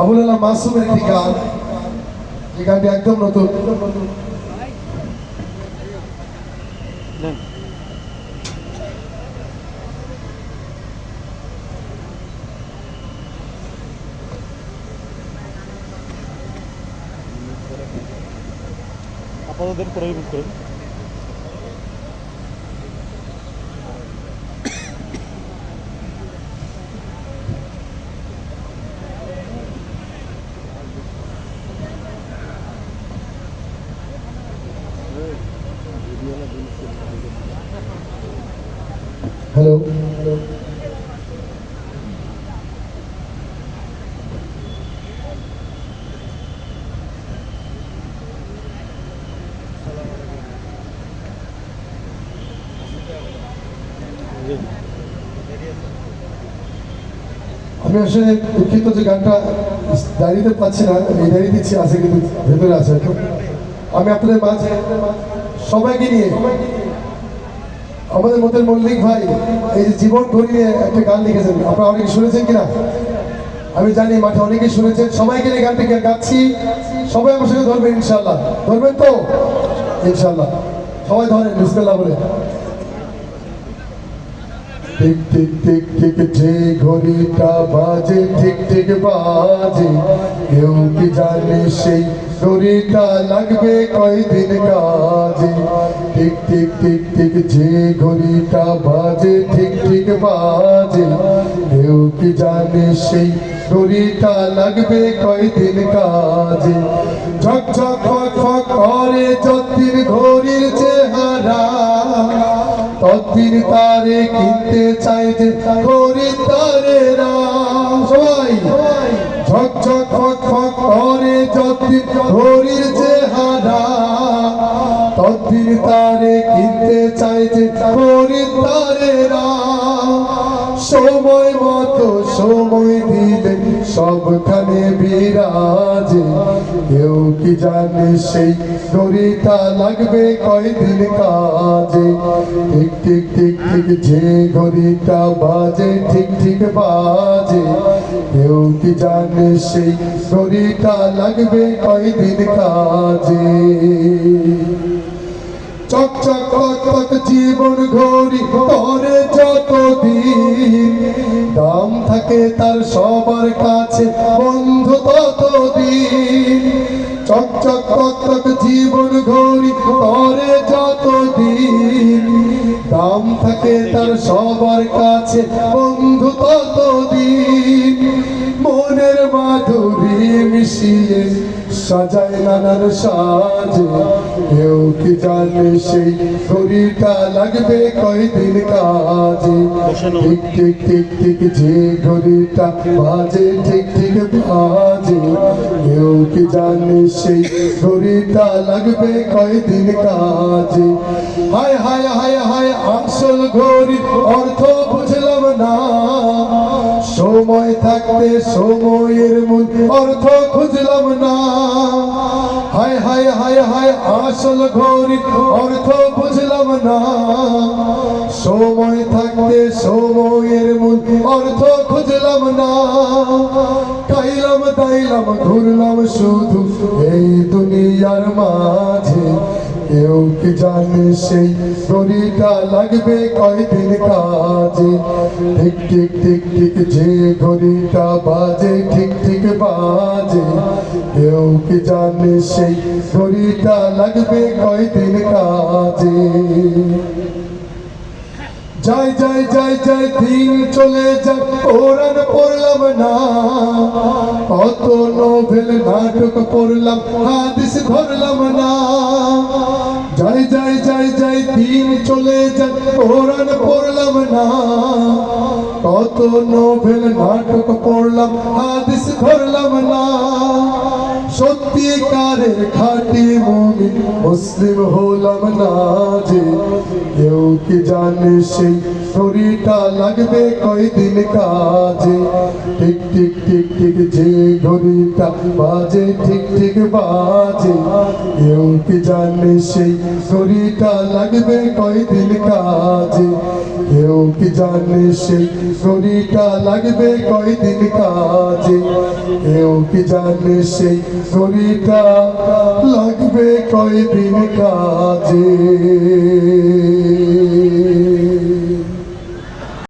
আবুল আল্লাহ মাসুমের একটি গান। এই গানটি একদম নতুন। আপাতত করে হ্যালো আমি আসলে দুঃখিত যে গানটা দাঁড়িয়ে পাচ্ছি না, এই দিচ্ছি আছে কিন্তু ভেতরে আছে। আমি আপনাদের মাঝে সবাইকে নিয়ে আমাদের মধ্যে মল্লিক ভাই, এই যে জীবন নিয়ে একটা গান লিখেছেন। আপনারা অনেকে শুনেছেন কিনা? আমি জানি মাঠে অনেকেই শুনেছেন। সবাইকে নিয়ে গানটি গাচ্ছি। সবাই আমার সঙ্গে ধরবেন ইনশাল্লাহ ধরবেন তো? ইনশাল্লাহ সবাই ধরেন, বিসমিল্লাহ বলে ঠিক ঠিক ঠিক ঠিক যে ঘড়িটা বাজে ঠিক ঠিক বাজে। কেউ কি জানে সেই ঘড়িটা লাগবে কয়দিন কাজে? টিক টিক টিক টিক যে ঘড়িটা বাজে, ঠিক ঠিক বাজে কেউ কি জানে সেই ঘড়িটা লাগবে কয়দিন কাজে? ঝক ঝক ফক ফক করে যতদিন ঘড়ির চেহারা। তদ্দিন তারে কিনতে চাই যে খরিদ্দারেরা সবাই তদ্দিন তারে কিনতে চাইছে খরিদ্দারেরা। সময় মতো সময় দিলে সবখানে বিরাজে। কেউ কি জানে সেই দড়িটা লাগবে কয়দিন কাজে? ঠিক ঠিক ঠিক ঠিক যে ঘড়িটা বাজে ঠিক ঠিক বাজে। কেউ কি জানে সেই ঘড়িটা লাগবে কয়দিন কাজে? চক চক চক চক জীবন ঘড়ি করে যতদিন দাম থাকে তার সবার কাছে বন্ধু ততদিন। চক চক চক চক জীবন ঘড়ি করে যতদিন দাম থাকে তার সবার কাছে বন্ধু ততদিন। মনের মাধুরী মিশিয়ে সাজায় নানান সাজে। কেউ কি জানে সেই ঘড়িটা লাগবে কয়দিন কাজে? ঠিক ঠিক ঠিক ঠিক যে ঘড়িটা বাজে ঠিক ঠিক বাজে কেউ কি জানে সেই ঘড়িটা লাগবে কয়দিন কাজে? হায় হায় হায় হায় আসল ঘড়ি অর্থ বুঝলাম না। সময় থাকতে সময়ের মূল খুঁজলাম না। হায় হায় হায় হায়, আসল ঘড়ি অর্থ বুঝলাম না। সময় থাকতে সময়ের মূল অর্থ খুঁজলাম না। খাইলাম দাইলাম ঘুরলাম শুধু এই দুনিয়ার মাঝে। কেউ কি জানে সেই ঘড়িটা লাগবে কয়দিন কাজে? ঠিক ঠিক ঠিক ঠিক যে ঘড়িটা বাজে, ঠিক ঠিক বাজে। কেউ কি জানে সেই ঘড়িটা লাগবে কয়দিন কাজে? যাই যাই যাই যাই, দিন চলে যাই কোরআন পড়লাম না। কত নোভেল নাটক পড়লাম, হাদিস ধরলাম না। যাই যাই যাই যাই, দিন চলে যাই কোরআন পড়লাম না। কত নোভেল নাটক পড়লাম, হাদিস ধরলাম না। সত্যিকারের খাটি মুমি মুসলিম হলাম না যে, কেউ কি জানে সেই ঘড়িটা লাগবে কয়দিন কাজে? ঠিক ঠিক ঠিক ঠিক যে ঘড়িটা বাজে ঠিক ঠিক বাজে। কেউ কি জানে সেই ঘড়িটা লাগবে কয়দিন কাজে? কেউ কি জানে সেই ঘড়িটা লাগবে কয়দিন কাজে? কেউ কি জানে সেই ঘড়িটা লাগবে কয়দিন কাজে?